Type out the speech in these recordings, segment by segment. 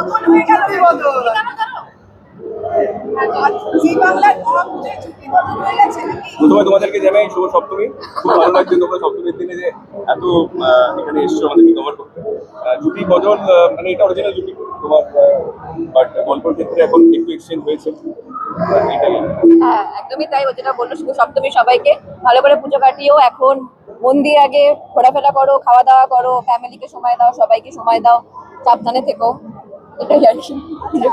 বদল হয়ে গেল। হয়ে? প্রথমে তোমাদেরকে জানাই শুভ সপ্তমী। খুব ভালো লাগছে তোমরা সপ্তমীর দিনে যে এত এখানে এসছো আমাদেরকে কভার করতে। জুটি বদল মানে এটা অরিজিনাল জুটি তোমার বাট গল্পের ক্ষেত্রে এখন একটু এক্সচেঞ্জ হয়েছে। হ্যাঁ একদমই তাই ও যেটা বলল শুভ সপ্তমী সবাইকে। ভালো করে পুজো কাটিয়েও এখন। মন্দির আগে ঘোরাফেরা করো খাওয়া দাওয়া করো ফ্যামিলিকে সময় দাও সবাইকে সময় দাও। সাবধানে থেকো। এটাই আর কি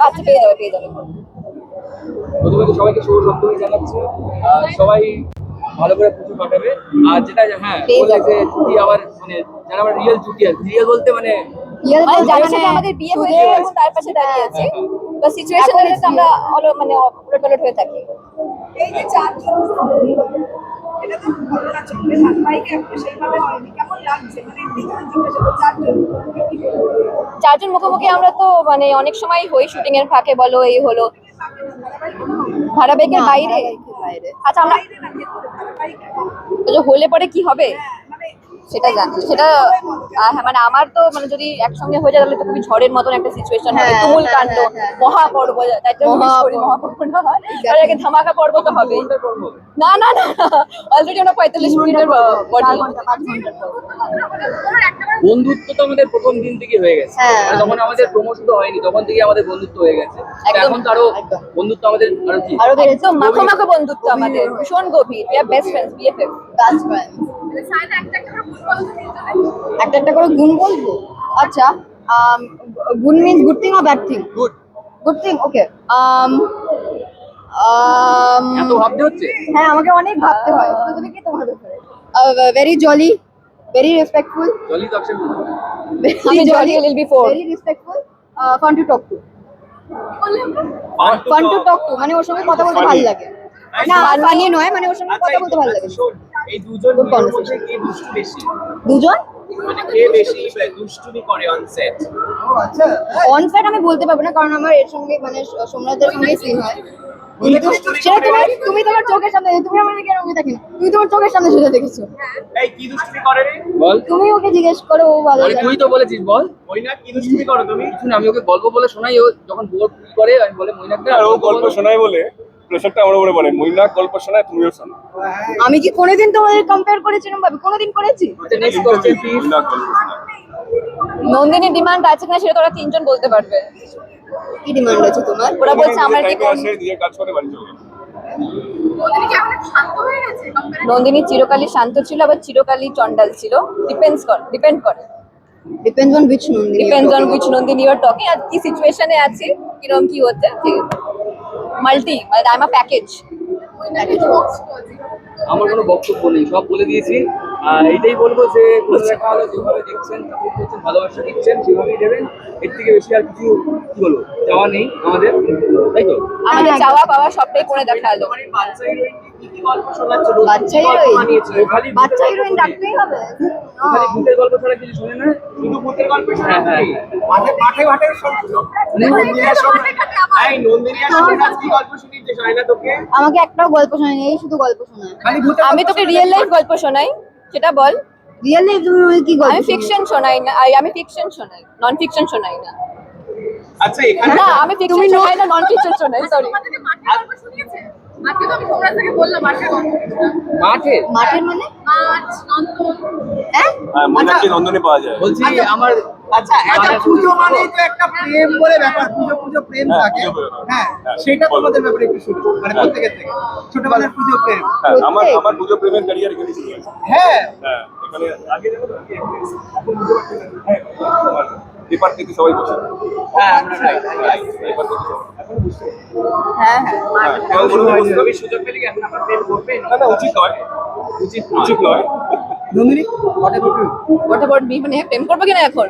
আচ্ছা পেয়ে যাবে পেয়ে যাবে। প্রথমে তো সবাইকে শুভ সপ্তমী জানাচ্ছি। আর সবাই ভালো করে পুজো কাটাবে। আর যেটা হ্যাঁ বলে যে ছুটি আবার মানে যারা আমার রিয়েল ছুটি আর রিয়েল বলতে মানে আমাদের বিয়ে হয়েছে এখন তার পাশে দাঁড়িয়ে আছে। বা সিচুয়েশন হলে আমরা অল মানে ওলট হয়ে থাকি। এই যে চারজন এটা তো ঘটনা চলবে ধারাবাহিকে এখন সেইভাবে হয়নি। কেমন মানে চারজন মুখোমুখি আমরা তো মানে অনেক সময় হই শুটিং এর ফাঁকে বলো এই হলো। ধারাবাহিকের বাইরে? আচ্ছা আমরা হলে পরে কি হবে? হ্যাঁ, সেটা জানি। সেটা আহ, হ্যাঁ, মানে আমার তো মানে যদি একসঙ্গে হয়ে যায় তাহলে তো খুবই ঝড়ের মতন একটা সিচুয়েশন হবে হ্যাঁ, তুমুল হ্যাঁ, কাণ্ড। মহাপর্ব তাই জন্য মহাপর্ব। না হয়? তার আগে ধামাকা পর্ব তো হবে? না না না অলরেডি আমরা পঁয়তাল্লিশ মিনিটের বডি বন্ধুত্ব তো আমাদের প্রথম দিন থেকে হয়ে গেছে। হ্যাঁ। মানে তখন আমাদের প্রমোশন তো হয়নি তখন থেকে আমাদের বন্ধুত্ব হয়ে গেছে। এখন তো আরও বন্ধুত্ব আমাদের আরও কি? আরও বেড়েছে। একদম মাখো মাখো বন্ধুত্ব আমাদের। ভীষণ গভীর। Best friends BFF Best friends. একটা একটা করে গুণ বলব? আচ্ছা গুণ means good thing or bad thing good good thing okay এত ভাবতে হচ্ছে? হ্যাঁ আমাকে অনেক ভাবতে হয়। স্পেসিফিকলি তোমার ব্যাপারে? Very jolly very respectful jolly তো option a little before. Very respectful fun to talk to fun to talk to মানে ওর সঙ্গে কথা বলতে ভালো লাগে। না ফানি নয় মানে ওর সঙ্গে কথা বলতে ভালো লাগে। এই দুজন বেশি? দুজন? মানে দুষ্টুমি করে অন সেট অন সাইড আমি বলতে পারব না কারণ আমার এর সঙ্গে মানে সোমনাথের সঙ্গে সিন হয়। সেটা তোমার তুমি তোমার চোখের সামনে তুমি আমার দিকে এরকম দেখি না। তুমি তোমার চোখের সামনে সেটা দেখেছ। এই কি দুষ্টুমি করে রে? বল। তুমি ওকে জিজ্ঞেস করো ও ভালো তুই তো বলেছিস বল। ওই কি দুষ্টুমি করো তুমি? আমি ওকে গল্প বলে শোনাই ও যখন বোর করে আমি বলে মইনাকটা আর ও গল্প শোনায় বলে। প্রেশারটা আমার উপরে পড়ে গল্প শোনায় তুমিও শোনো। আমি কি কোনোদিন তোমাদের কম্পেয়ার করেছিলাম ভাবে কোনোদিন করেছি? নেক্সট কোশ্চেন প্লিজ মইনাক গল্প শোনায়। নন্দিনীর ডিমান্ড আছে কিনা সেটা তোরা তিনজন বলতে পারবে। কি ডিমান্ড আছে তোমার? ওরা বলছে আমার কি আসে দিয়ে কাজ করে বাড়ি চলে নন্দিনী চিরকালই শান্ত ছিল আবার চিরকালই চন্ডাল ছিল। ডিপেন্ডস করে ডিপেন্ড করে। Depends on which Nandini depends on which Nandini you are talking আর কি সিচুয়েশনে আছি কীরকম কি হচ্ছে মাল্টি মানে আই এম আ প্যাকেজ আমার কোনো বক্তব্য নেই সব বলে দিয়েছি। আর এইটাই বলব যে কোনো দেখা হলো যেভাবে দেখছেন সাপোর্ট করছেন ভালোবাসা দিচ্ছেন সেভাবেই দেবেন। এর থেকে বেশি আর কিছু কি বলব চাওয়া নেই আমাদের। তাই তো? আমাদের চাওয়া পাওয়া সবটাই করে বাচ্চা হিরোইন গল্প শোনাচ্ছ বাচ্চা হিরোইন বানিয়েছো ও খালি বাচ্চা ভূতের হিরোইন গল্প ডাকতেই হবে। খালি ভূতের গল্প ছাড়া কিছু শোনে না? শুধু ভূতের গল্প হ্যাঁ, হ্যাঁ, মাঠে মাঠে সব শাইলা তোকে? আমাকে একটাও গল্প শোনায়নি এই শুধু গল্প শোনায়। আমি তোকে রিয়েল লাইফ গল্প শোনাই। সেটা বল। রিয়েল লাইফ তুমি কি গল্প? আমি ফিকশন শোনাই না আমি ফিকশন শোনাই নন ফিকশন শোনাই না। আচ্ছা এখানে না আমি ফিকশন শোনাই না নন ফিকশন শোনাই সরি মাঠে? মাঠে মানে? হ্যাঁ? মনে মইনাককে নন্দনে পাওয়া যায়। বলছি আমার আচ্ছা একটা পুজো মানে তো একটা প্রেম বলে ব্যাপার পুজো পুজো প্রেম হ্যাঁ, থাকে। হ্যাঁ হ্যাঁ, সেটা। তোমাদের ব্যাপারে একটু শুনি মানে হ্যাঁ। প্রত্যেকের থেকে। ছোটবেলার পুজো প্রেম। হ্যাঁ আমার আমার পুজো প্রেমের ক্যারিয়ার এখানে শুরু হয়েছে। হ্যাঁ। হ্যাঁ এখানে আগে যেমন এখন বুঝতে পারছি না। হ্যাঁ পেপার থেকে সবাই বসে। হ্যাঁ আমরা right, right. পেপার থেকে এখন বুঝতে হ্যাঁ হ্যাঁ বাস্তবে সুযোগ পেলে এখন আপনার প্রেম করবে না না উচিত নয়। উচিত উচিত নয়। নন্দিনী? হোয়াট অ্যাবাউট মি মানে প্রেম করব কিনা এখন?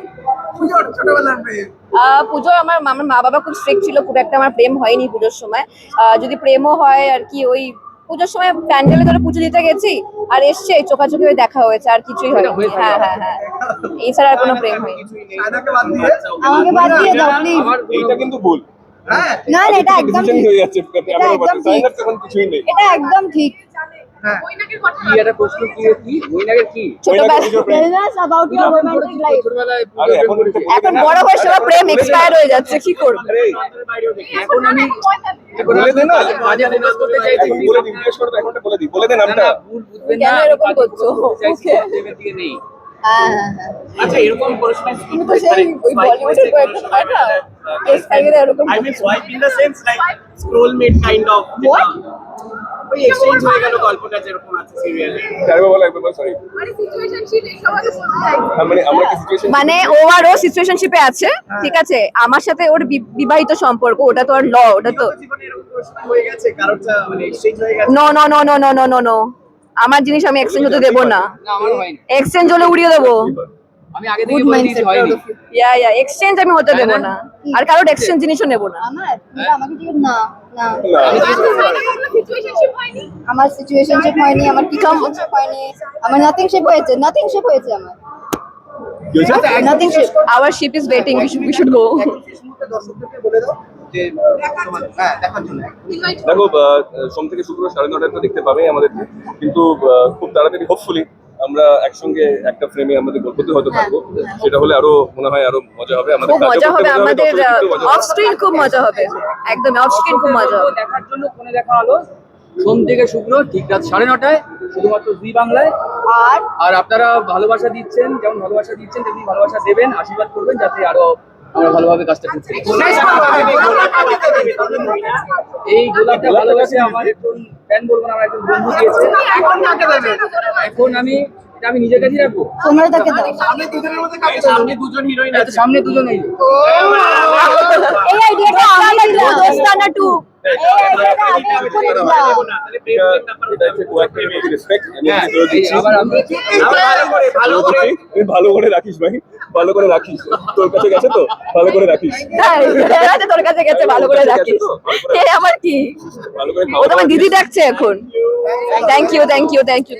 পুজোর ছোটবেলার প্রেম। আহ, পুজো আমার আমার মা বাবা খুব স্ট্রিক্ট ছিল খুব একটা আমার প্রেম হয়নি পুজোর সময়। আহ, যদি প্রেমও হয় আর কি ওই পুজোর সময় প্যান্ডেলে ধরে পুজো দিতে গেছি আর এসছে চোখাচোখি হয়ে দেখা হয়েছে আর কিছুই হয়নি। হ্যাঁ হ্যাঁ হ্যাঁ। এছাড়া আর কোনো প্রেম হয়নি। আমাকে বাদ দিয়ে? দাও প্লিজ এইটা কিন্তু ভুল। হ্যাঁ। না না এটা একদম ঠিক। এটা একদম ঠিক। এটা একদম ঠিক। বড় বয়স প্রেম এক্সপায়ার হয়ে যাচ্ছে কি করব এরকম I mean, in the sense like made kind of. ওই এক্সচেঞ্জ হয়ে গেল গল্পটা যেরকম আছে সিরিয়ালে সরি মানে ও আর ও সিচুয়েশনশিপে আছে ঠিক আছে? আমার সাথে ওর বিবাহিত সম্পর্ক ওটা তো আর ল ওটা তো no no no no no no no আমার জিনিস আমি এক্সচেঞ্জ হতে দেবো না। এক্সচেঞ্জ হলে উড়িয়ে দেবো। আমি আগে থেকে বলে দিয়েছি হয়নি। ইয়া ইয়া এক্সচেঞ্জ আমি হতে দেবো না? আর কারোর এক্সচেঞ্জ জিনিসও নেব না। আমার আমাকে জিজ্ঞেস না না। আমার সিচুয়েশনশিপ হয়নি। আমার কি কমশিপ হয়নি আমার নাথিং শিপ হয়েছে নাথিং শিপ হয়েছে আমার। Nothing ship our ship is waiting we should go দর্শকদেরকে বলে দাও যে তোমার- হ্যাঁ দেখার জন্য। দেখো সোম থেকে শুক্র সাড়ে নটায় তো দেখতে পাবেই আমাদেরকে কিন্তু খুব তাড়াতাড়ি হোপফুলি আমরা একসঙ্গে একটা ফ্রেমে আমাদের গল্পতে হয়তো থাকব। সেটা হলে আরও মনে হয় আরও মজা হবে। আমাদের খুব মজা হবে। আমাদের। অফ স্ক্রিন খুব মজা হবে। একদম অফ স্ক্রিন খুব মজা হবে। দেখার জন্য ফোনে দেখা হলো। সোম থেকে শুক্র ঠিক রাত সাড়ে নটায় শুধুমাত্র জি বাংলায়। আর? আর আপনারা ভালোবাসা দিচ্ছেন যেমন ভালোবাসা দিচ্ছেন তেমনি ভালোবাসা দেবেন আশীর্বাদ করবেন যাতে আরও আমরা ভালোভাবে কাজটা করতে এই গোলাপটা ভালোবাসে আমার একজন ফ্যান বলব না আমার একজন বন্ধু দিয়েছে। এখন কাকে দেবে? এখন আমি এটা আমি নিজের কাছেই রাখব। তোমরা তাকে দাও সামনে দুজনের মধ্যে কাকে সামনে দুজন হিরোইন আছে। সামনে দুজন এই এই আইডিয়াটা আমার দোস্তানা টু ভালো করে রাখিস ভাই। ভালো করে রাখিস। তোর কাছে গেছে তো ভালো করে রাখিস। তোর কাছে গেছে ভালো করে রাখিস আমার কি দিদি দেখছে এখন। Thank you thank you thank you